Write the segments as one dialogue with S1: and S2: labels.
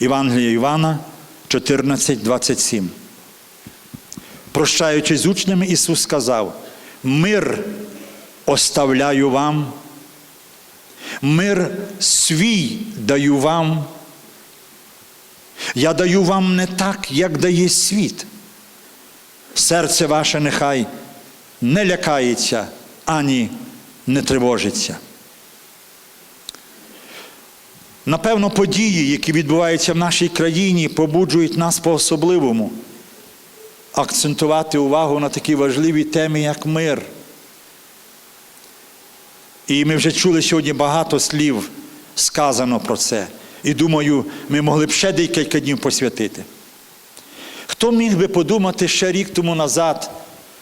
S1: Євангелія Івана 14, 27. Прощаючись з учнями, Ісус сказав: Мир оставляю вам, мир свій даю вам. Я даю вам не так, як дає світ. Серце ваше нехай не лякається ані не тривожиться. Напевно, події, які відбуваються в нашій країні, побуджують нас по-особливому акцентувати увагу на такі важливі теми, як мир. І ми вже чули сьогодні багато слів сказано про це. І думаю, ми могли б ще декілька днів посвятити. Хто міг би подумати ще рік тому назад,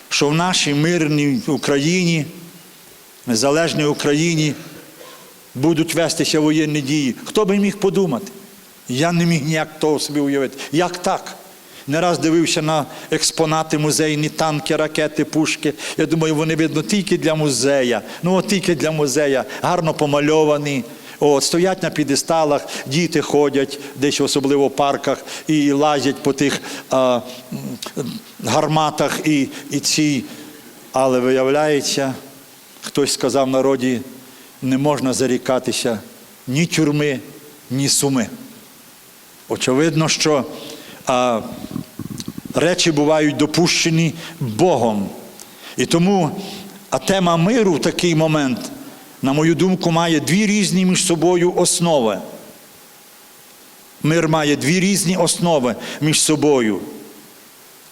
S1: що в нашій мирній Україні, незалежній Україні, будуть вестися воєнні дії? Хто би міг подумати? Я не міг ніяк того собі уявити. Як так? Не раз дивився на експонати музейні, танки, ракети, пушки. Я думаю, вони видно тільки для музея. Ну, от тільки для музея, гарно помальовані. От, стоять на підесталах, діти ходять, десь особливо в парках, і лазять по тих а, гарматах і, і ці. Але виявляється, хтось сказав народі, не можна зарікатися ні тюрми, ні суми. Очевидно, що а, речі бувають допущені Богом. І тому а тема миру в такий момент, на мою думку, має дві різні між собою основи. Мир має дві різні основи між собою.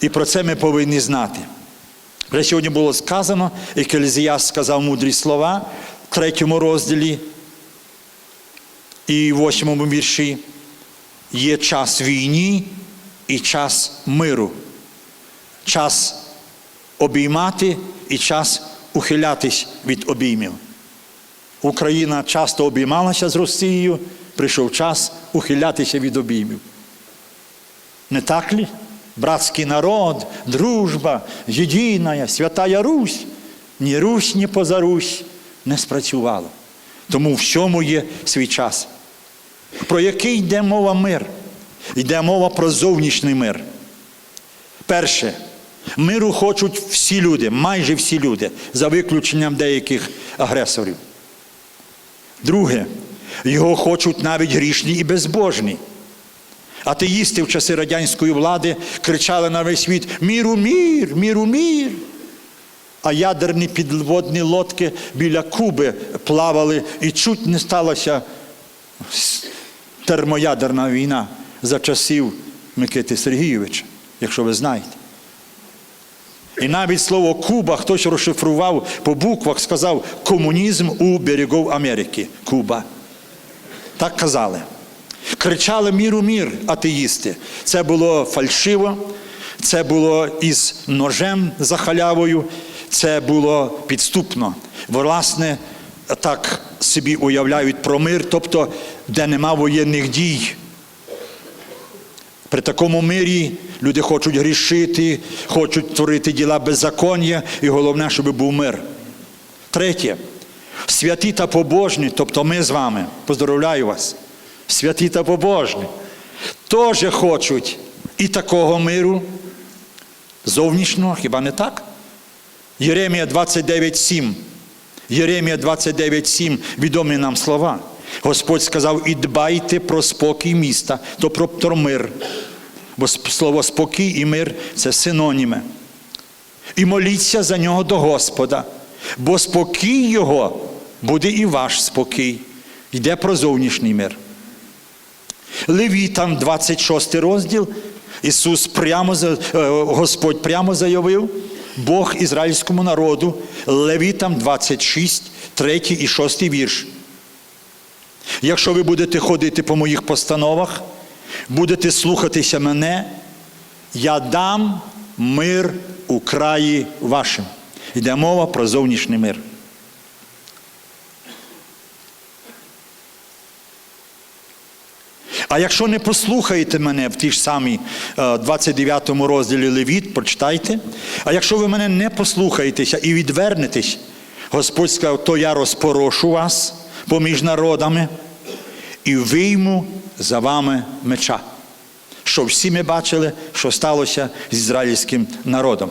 S1: І про це ми повинні знати. Вже сьогодні було сказано, Екелезіас сказав мудрі слова третьому розділі і восьмому вірші. Є час війні і час миру, час обіймати і час ухилятись від обіймів. Україна часто обіймалася з Росією, прийшов час ухилятися від обіймів. Не так ли? Братський народ, дружба, єдина, святая Русь, ні Русь, ні поза Русь не спрацювало. Тому в чому є свій час. Про який йде мова мир? Йде мова про зовнішній мир. Перше, миру хочуть всі люди, майже всі люди, за виключенням деяких агресорів. Друге, його хочуть навіть грішні і безбожні. Атеїсти в часи радянської влади кричали на весь світ Міру мір, міру мір. А ядерні підводні лодки біля Куби плавали і чуть не сталося термоядерна війна за часів Микити Сергійовича, якщо ви знаєте. І навіть слово Куба хтось розшифрував по буквах, сказав комунізм у берегов Америки. Куба. Так казали. Кричали міру мір атеїсти. Це було фальшиво, це було із ножем за халявою, це було підступно. Власне, так собі уявляють про мир, тобто, де нема воєнних дій. При такому мирі люди хочуть грішити, хочуть творити діла беззаконня, і головне, щоб був мир. Третє. Святі та побожні, тобто ми з вами, поздоровляю вас, святі та побожні, теж хочуть і такого миру, зовнішнього, хіба не так? Єремія 29,7. Єремія 29,7 відомі нам слова. Господь сказав: і дбайте про спокій міста, то про, мир. Бо слово спокій і мир це синоніми. І моліться за нього до Господа, бо спокій Його буде і ваш спокій. Йде про зовнішній мир. Левітам, 26 розділ, Ісус прямо, Господь прямо заявив, Бог ізраїльському народу, Левітам 26, 3 і 6 вірш. Якщо ви будете ходити по моїх постановах, будете слухатися мене, я дам мир у краї вашим. Йде мова про зовнішній мир. А якщо не послухаєте мене в тій ж самій 29 розділі Левіт, прочитайте. А якщо ви мене не послухаєтеся і відвернетесь, Господь сказав, то я розпорошу вас поміж народами і вийму за вами меча. Що всі ми бачили, що сталося з ізраїльським народом.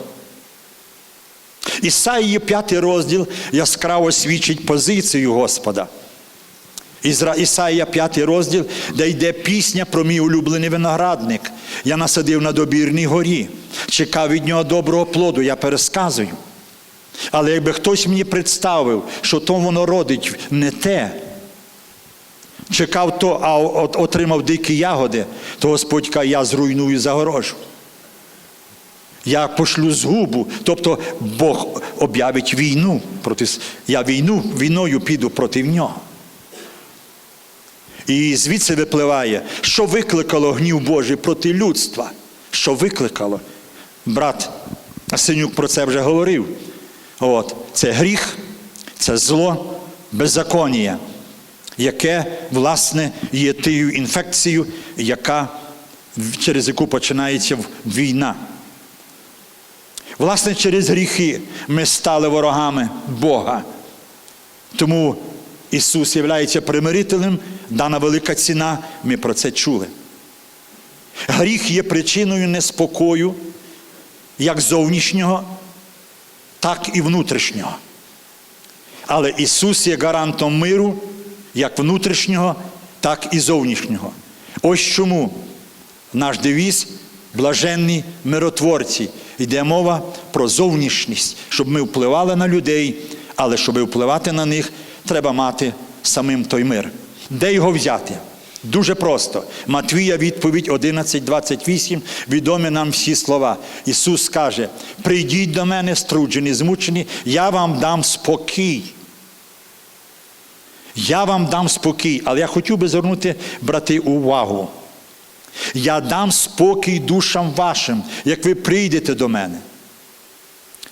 S1: Ісаїї п'ятий розділ яскраво свідчить позицію Господа. Ізра... Ісаїя п'ятий розділ, де йде пісня про мій улюблений виноградник. Я насадив на добірній горі, чекав від нього доброго плоду, я пересказую. Але якби хтось мені представив, що то воно родить не те, чекав то, а от- отримав дикі ягоди, то Господь каже, я зруйную загорожу. Я пошлю згубу, тобто Бог об'явить війну проти я війну війною піду проти нього. І звідси випливає, що викликало гнів Божий проти людства. Що викликало? Брат Синюк про це вже говорив. От, це гріх, це зло, беззаконія, яке, власне, є тією інфекцією, яка, через яку починається війна. Власне, через гріхи ми стали ворогами Бога. Тому Ісус є примирителем, дана велика ціна, ми про це чули. Гріх є причиною неспокою, як зовнішнього, так і внутрішнього. Але Ісус є гарантом миру, як внутрішнього, так і зовнішнього. Ось чому наш девіз блаженні миротворці. Йде мова про зовнішність, щоб ми впливали на людей, але щоб впливати на них, треба мати самим той мир. Де його взяти? Дуже просто. Матвія відповідь 11.28, відомі нам всі слова. Ісус каже: прийдіть до мене, струджені, змучені, я вам дам спокій. Я вам дам спокій, але я хотів би звернути, брати, увагу. Я дам спокій душам вашим, як ви прийдете до мене.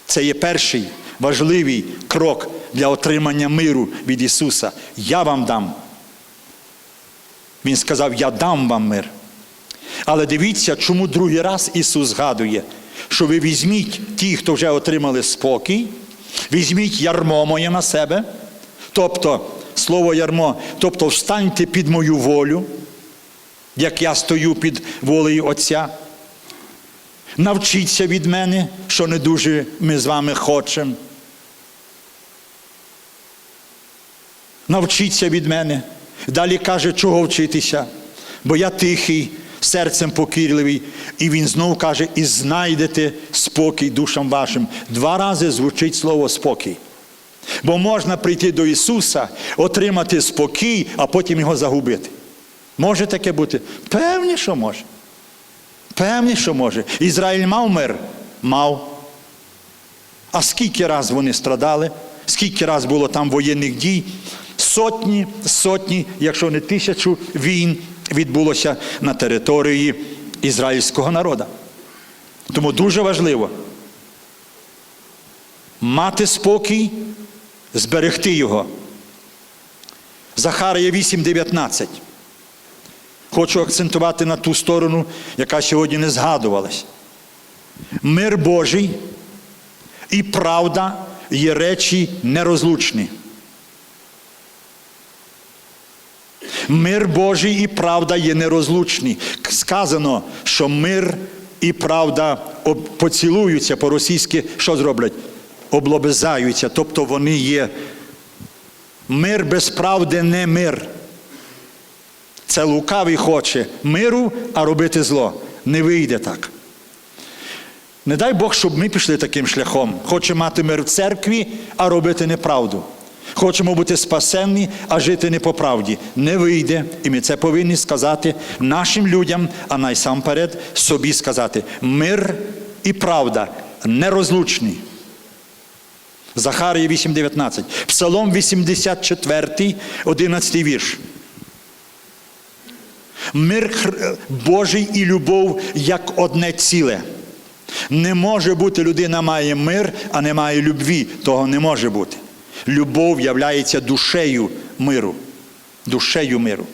S1: Це є перший важливий крок для отримання миру від Ісуса. Я вам дам. Він сказав, я дам вам мир. Але дивіться, чому другий раз Ісус згадує, що ви візьміть ті, хто вже отримали спокій, візьміть ярмо моє на себе, тобто, слово ярмо, тобто встаньте під мою волю, як я стою під волею Отця. Навчіться від мене, що не дуже ми з вами хочемо. Навчіться від мене. Далі каже, чого вчитися, бо я тихий, серцем покірливий. І він знову каже, і знайдете спокій душам вашим. Два рази звучить слово спокій. Бо можна прийти до Ісуса, отримати спокій, а потім його загубити. Може таке бути? Певні, що може. Певні, що може. Ізраїль мав мир? Мав. А скільки раз вони страдали, скільки раз було там воєнних дій? Сотні, сотні, якщо не тисячу війн відбулося на території ізраїльського народу. Тому дуже важливо мати спокій, зберегти його. Захарія 8,19. Хочу акцентувати на ту сторону, яка сьогодні не згадувалась. Мир Божий і правда є речі нерозлучні. Мир Божий і правда є нерозлучні. Сказано, що мир і правда поцілуються по-російськи, що зроблять? Облобизаються, тобто вони є. Мир без правди не мир. Це лукавий хоче миру, а робити зло. Не вийде так. Не дай Бог, щоб ми пішли таким шляхом. Хочемо мати мир в церкві, а робити неправду. Хочемо бути спасенні, а жити не по правді. Не вийде. І ми це повинні сказати нашим людям, а найсамперед собі сказати: мир і правда нерозлучні. Захарія 8,19. Псалом 84, 11 вірш. Мир Божий і любов як одне ціле. Не може бути людина має мир, а не має любві. Того не може бути. Любов являється душею миру. Душею миру.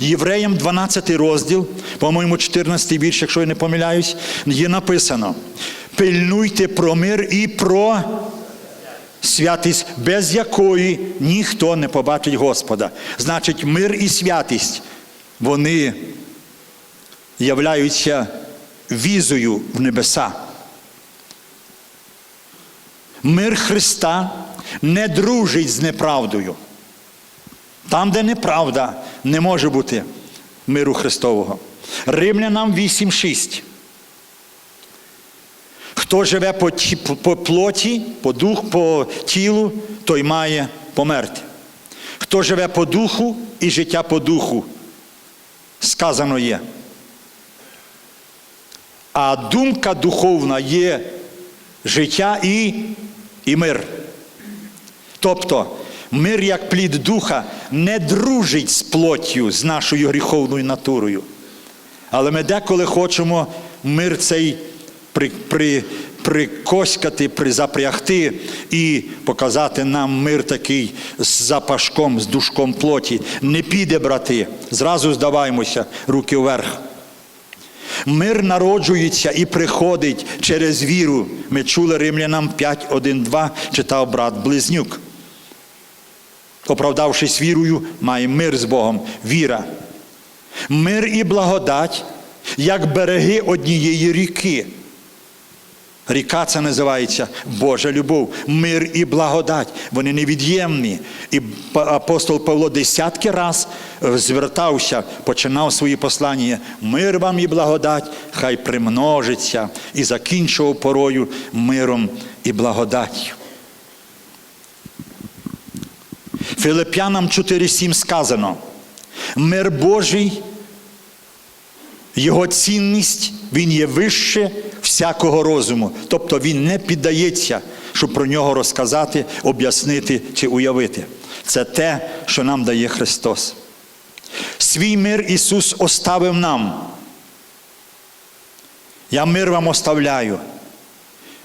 S1: Євреям 12 розділ, по-моєму, 14 вірш, якщо я не помиляюсь, є написано: пильнуйте про мир і про святість, без якої ніхто не побачить Господа. Значить, мир і святість вони являються візою в небеса. Мир Христа не дружить з неправдою. Там, де неправда, не може бути миру Христового. Римлянам 8.6. Хто живе по, по плоті, по дух, по тілу, той має померти. Хто живе по духу і життя по духу, сказано є. А думка духовна є життя і, і мир. Тобто, мир як плід духа не дружить з плоттю, з нашою гріховною натурою. Але ми деколи хочемо мир цей при, при, прикоськати, призапрягти і показати нам мир такий з запашком, з душком плоті. Не піде, брати, зразу здаваємося, руки вверх. Мир народжується і приходить через віру. Ми чули Римлянам 5, 1, 2, читав брат Близнюк. Оправдавшись вірою, має мир з Богом, віра. Мир і благодать, як береги однієї ріки. Ріка це називається Божа любов, мир і благодать. Вони невід'ємні. І апостол Павло десятки раз е, звертався, починав свої послання. Мир вам і благодать, хай примножиться, і закінчував порою миром і благодаттю. Филип'янам 4.7 сказано: мир Божий, його цінність, він є вище всякого розуму. Тобто він не піддається, щоб про нього розказати, об'яснити чи уявити. Це те, що нам дає Христос. Свій мир Ісус оставив нам. Я мир вам оставляю,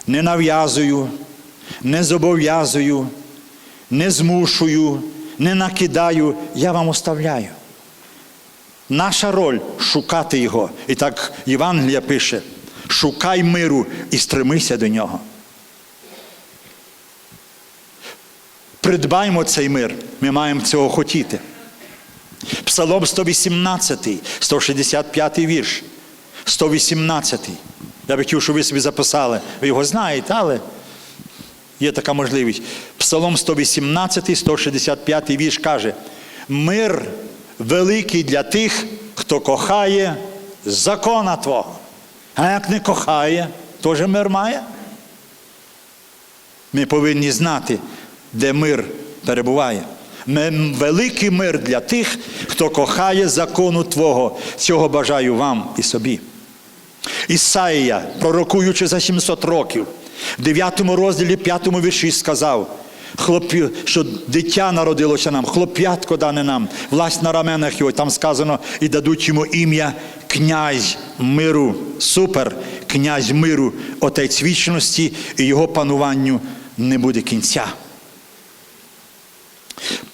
S1: не нав'язую, не зобов'язую, не змушую, не накидаю, я вам оставляю. Наша роль шукати його. І так Євангелія пише: шукай миру і стремися до нього. Придбаймо цей мир, ми маємо цього хотіти. Псалом 118, 165 вірш, 118. Я би хотів, щоб ви собі записали. Ви його знаєте, але є така можливість. Псалом 118, 165 вірш каже: Мир великий для тих, хто кохає закона Твого. А як не кохає, теж мир має. Ми повинні знати, де мир перебуває. Великий мир для тих, хто кохає закону Твого. Цього бажаю вам і собі. Ісаїя, пророкуючи за 700 років, в 9 розділі 5 вірші сказав, що дитя народилося нам, хлоп'ятко дане нам, власть на раменах його, там сказано, і дадуть йому ім'я князь миру. Супер, князь миру, отець вічності, і його пануванню не буде кінця.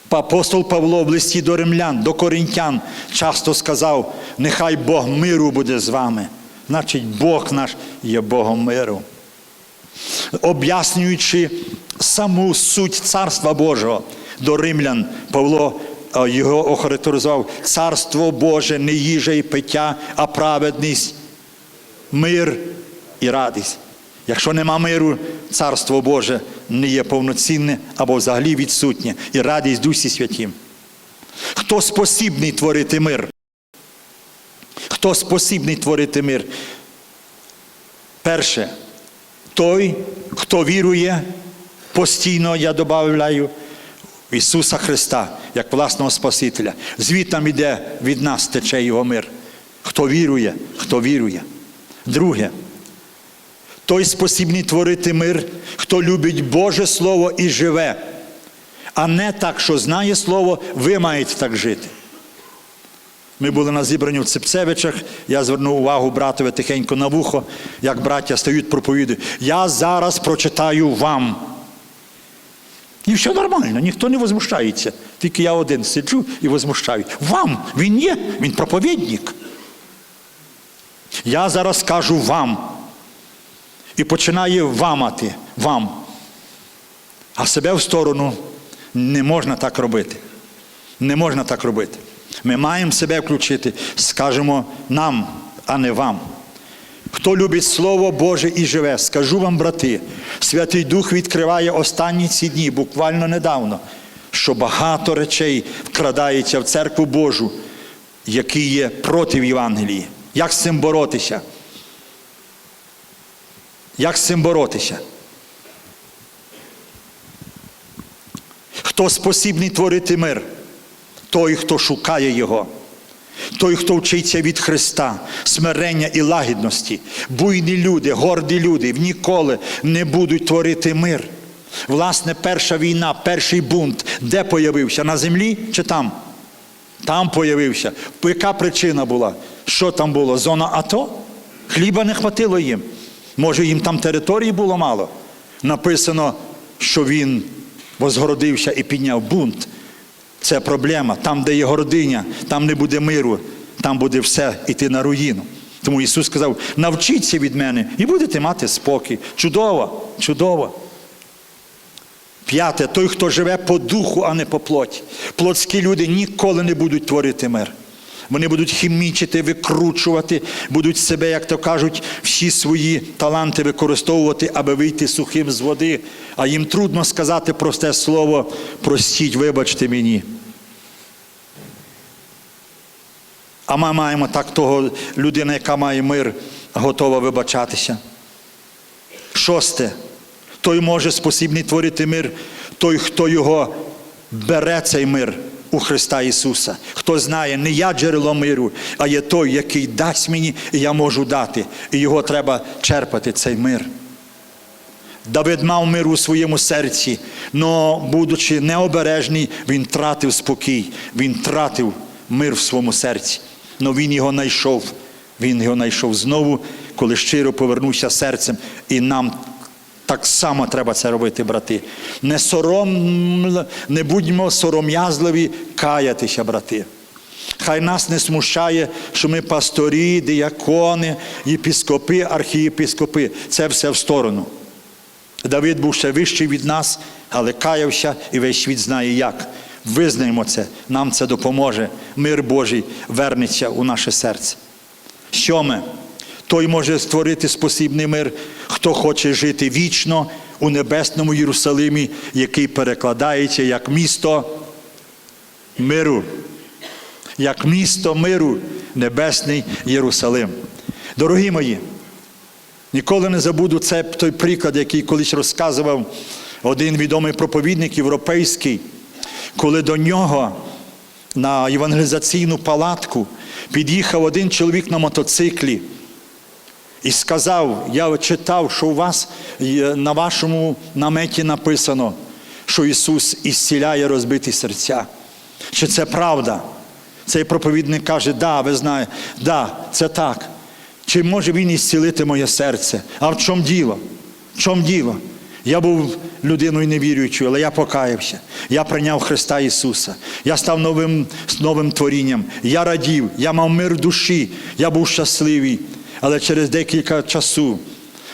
S1: Апостол Павло в листі до римлян, до коринтян часто сказав: нехай Бог миру буде з вами. Значить, Бог наш є Богом миру. Об'яснюючи саму суть Царства Божого до римлян, Павло е, його охарактеризував Царство Боже, не їжа і пиття, а праведність, мир і радість. Якщо нема миру, Царство Боже не є повноцінне або взагалі відсутнє, і радість Дусі Святім. Хто спосібний творити мир? Хто спосібний творити мир? Перше, той, хто вірує, постійно я додаю, Ісуса Христа, як власного Спасителя. Звідтам іде від нас тече його мир. Хто вірує, хто вірує. Друге, той спосібний творити мир, хто любить Боже Слово і живе, а не так, що знає Слово, ви маєте так жити. Ми були на зібранні в Цепцевичах, я звернув увагу братові тихенько на вухо, як браття стають проповідують. Я зараз прочитаю вам. І все нормально, ніхто не возмущається. Тільки я один сиджу і возмущаю. Вам, він є, він проповідник. Я зараз скажу вам. І починає вамати вам. А себе в сторону не можна так робити. Не можна так робити. Ми маємо себе включити, скажемо нам, а не вам. Хто любить Слово Боже і живе, скажу вам, брати, Святий Дух відкриває останні ці дні, буквально недавно, що багато речей вкрадається в церкву Божу, які є проти Євангелії. Як з цим боротися? Як з цим боротися? Хто спосібний творити мир? Той, хто шукає Його. Той, хто вчиться від Христа, смирення і лагідності, буйні люди, горді люди ніколи не будуть творити мир. Власне, перша війна, перший бунт, де появився? На землі чи там? Там появився. Яка причина була? Що там було? Зона АТО? Хліба не хватило їм. Може, їм там території було мало. Написано, що він возгородився і підняв бунт. Це проблема. Там, де є гординя, там не буде миру, там буде все йти на руїну. Тому Ісус сказав: навчіться від мене і будете мати спокій. Чудово, чудово. П'яте, той, хто живе по духу, а не по плоті. Плотські люди ніколи не будуть творити мир. Вони будуть хімічити, викручувати, будуть себе, як то кажуть, всі свої таланти використовувати, аби вийти сухим з води. А їм трудно сказати просте слово простіть, вибачте мені. А ми маємо так того людина, яка має мир, готова вибачатися. Шосте. Той може спосібний творити мир, той, хто його бере цей мир у Христа Ісуса. Хто знає, не я джерело миру, а є той, який дасть мені, і я можу дати. І його треба черпати, цей мир. Давид мав мир у своєму серці, але, будучи необережний, він тратив спокій, він тратив мир в своєму серці. Але він його знайшов. Він його знайшов знову, коли щиро повернувся серцем. І нам так само треба це робити, брати. Не сором, не будьмо сором'язливі каятися, брати. Хай нас не смущає, що ми пасторі, діякони, єпіскопи, архієпіскопи. Це все в сторону. Давид був ще вищий від нас, але каявся і весь світ знає як. Визнаємо це, нам це допоможе. Мир Божий вернеться у наше серце. Сьоме, той може створити спосібний мир, хто хоче жити вічно у небесному Єрусалимі, який перекладається як місто миру. Як місто миру, небесний Єрусалим. Дорогі мої, ніколи не забуду це той приклад, який колись розказував один відомий проповідник європейський, коли до нього на євангелізаційну палатку під'їхав один чоловік на мотоциклі. І сказав, я читав, що у вас на вашому наметі написано, що Ісус ісціляє розбиті серця. Чи це правда? Цей проповідник каже, да, ви знаєте, да, це так. Чи може Він ісцілити моє серце? А в чому діло? В чому діло? Я був людиною невіруючою, але я покаявся. Я прийняв Христа Ісуса. Я став новим, новим творінням. Я радів, я мав мир душі, я був щасливий. Але через декілька часу,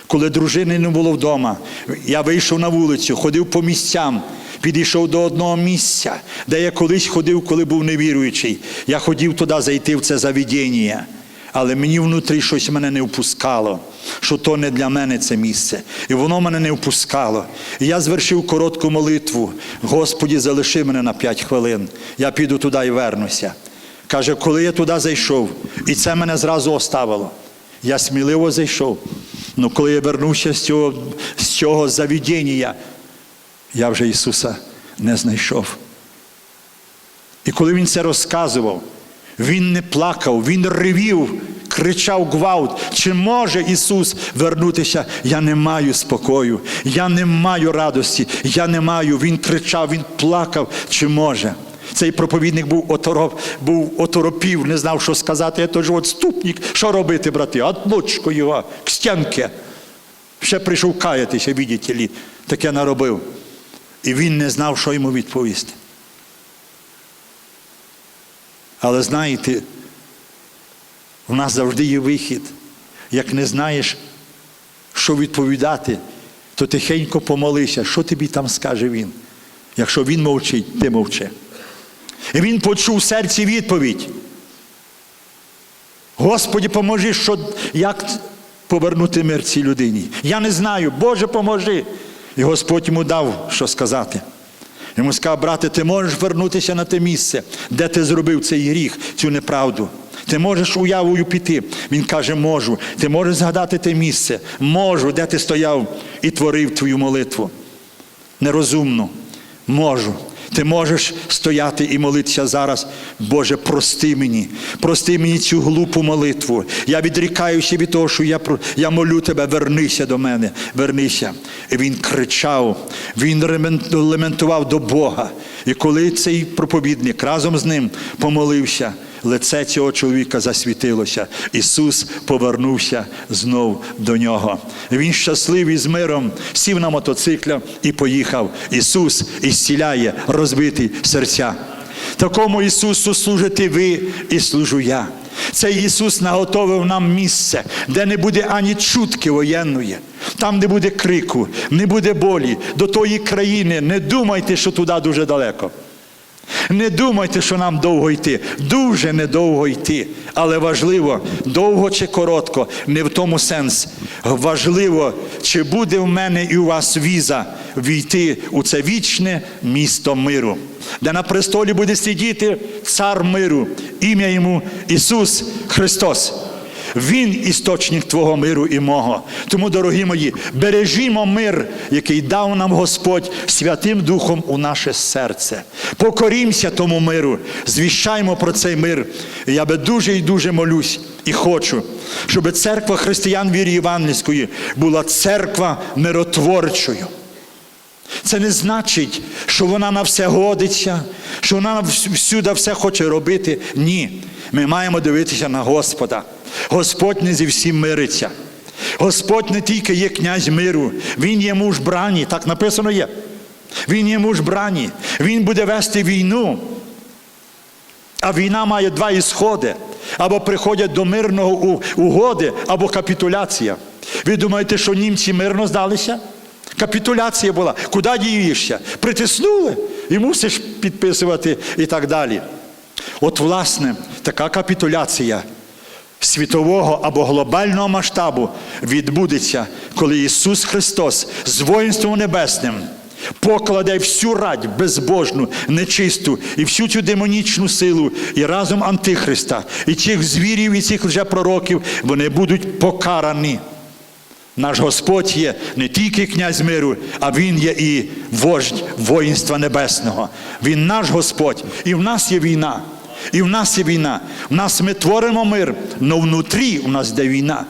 S1: коли дружини не було вдома, я вийшов на вулицю, ходив по місцям, підійшов до одного місця, де я колись ходив, коли був невіруючий. Я хотів туди зайти в це заведення. Але мені внутрі щось мене не впускало, що то не для мене це місце. І воно мене не впускало. І я звершив коротку молитву. Господі, залиши мене на п'ять хвилин. Я піду туди і вернуся. Каже, коли я туди зайшов, і це мене зразу оставило. Я сміливо зайшов. Ну коли я вернувся з цього, з цього заведення, я вже Ісуса не знайшов. І коли Він це розказував, Він не плакав, Він ревів, кричав гвалт. Чи може Ісус вернутися? Я не маю спокою, я не маю радості, я не маю. Він кричав, Він плакав, чи може. Цей проповідник був отороп, був оторопів, не знав, що сказати. Я тож отступник. Що робити, брати? Отлучку його, к стінки. Ще прийшов каятися, ли, таке наробив. І він не знав, що йому відповісти. Але знаєте, у нас завжди є вихід. Як не знаєш, що відповідати, то тихенько помолися, що тобі там скаже він. Якщо він мовчить, ти мовчи. І він почув в серці відповідь. Господі, поможи, що, як повернути мир цій людині. Я не знаю, Боже, поможи. І Господь йому дав, що сказати. Йому сказав, брате, ти можеш вернутися на те місце, де ти зробив цей гріх, цю неправду. Ти можеш уявою піти. Він каже, можу. Ти можеш згадати те місце, можу, де ти стояв і творив твою молитву. Нерозумно, можу. Ти можеш стояти і молитися зараз. Боже, прости мені, прости мені цю глупу молитву. Я відрікаюся від того, що я, я молю тебе, вернися до мене, вернися. І він кричав, він лементував до Бога. І коли цей проповідник разом з ним помолився, лице цього чоловіка засвітилося. Ісус повернувся знов до нього. Він щасливий з миром, сів на мотоцикля і поїхав. Ісус ісціляє розбиті серця. Такому Ісусу служите ви і служу я. Цей Ісус наготовив нам місце, де не буде ані чутки воєнної, там не буде крику, не буде болі. До тої країни не думайте, що туди дуже далеко. Не думайте, що нам довго йти. Дуже недовго йти. Але важливо, довго чи коротко, не в тому сенс. Важливо, чи буде в мене і у вас віза війти у це вічне місто миру, де на престолі буде сидіти цар миру, ім'я йому Ісус Христос. Він істочник Твого миру і мого. Тому, дорогі мої, бережімо мир, який дав нам Господь Святим Духом у наше серце. Покорімося тому миру, звіщаймо про цей мир. Я би дуже і дуже молюсь і хочу, щоб церква християн вірі Євангельської була церква миротворчою. Це не значить, що вона на все годиться, що вона всюди все хоче робити. Ні. Ми маємо дивитися на Господа. Господь не зі всім мириться. Господь не тільки є князь миру, Він є муж брані, так написано є. Він є муж брані. Він буде вести війну. А війна має два ісходи. Або приходять до мирного угоди, або капітуляція. Ви думаєте, що німці мирно здалися? Капітуляція була. Куди дієшся? Притиснули і мусиш підписувати і так далі. От, власне, така капітуляція світового або глобального масштабу відбудеться, коли Ісус Христос з воїнством небесним покладе всю радь безбожну, нечисту і всю цю демонічну силу, і разом Антихриста, і цих звірів, і цих лжепророків, вони будуть покарані. Наш Господь є не тільки князь миру, а Він є і вождь воїнства небесного. Він наш Господь, і в нас є війна. І в нас є війна. В нас ми творимо мир, але внутрі у нас йде війна.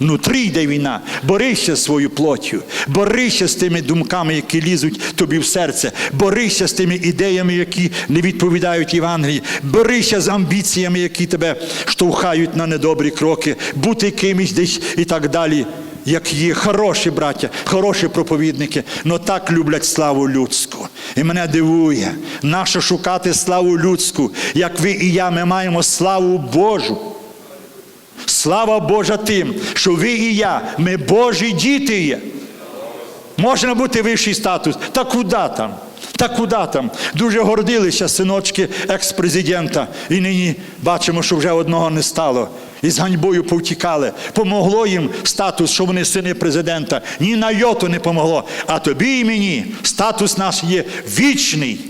S1: Внутрі йде війна. Борися своєю плоттю, борися з тими думками, які лізуть тобі в серце, борися з тими ідеями, які не відповідають Євангелії, борися з амбіціями, які тебе штовхають на недобрі кроки, бути кимось десь і так далі. Як є хороші браття, хороші проповідники, но так люблять славу людську. І мене дивує, наше шукати славу людську, як ви і я, ми маємо славу Божу. Слава Божа тим, що ви і я, ми Божі діти є. Можна бути вищий статус. Та куди там? Та куди там? Дуже гордилися синочки екс-президента. І нині бачимо, що вже одного не стало. І з ганьбою повтікали. Помогло їм статус, що вони сини президента. Ні на йоту не помогло. А тобі і мені статус наш є вічний.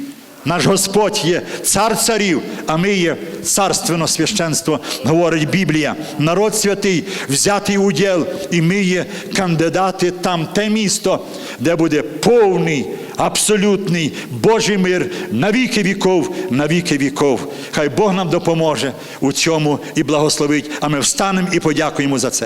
S1: Наш Господь є цар царів, а ми є царственно священство, говорить Біблія. Народ святий, взятий уділ, і ми є кандидати там, те місто, де буде повний, абсолютний Божий мир на віки віков, на віки віков. Хай Бог нам допоможе у цьому і благословить, а ми встанемо і подякуємо за це.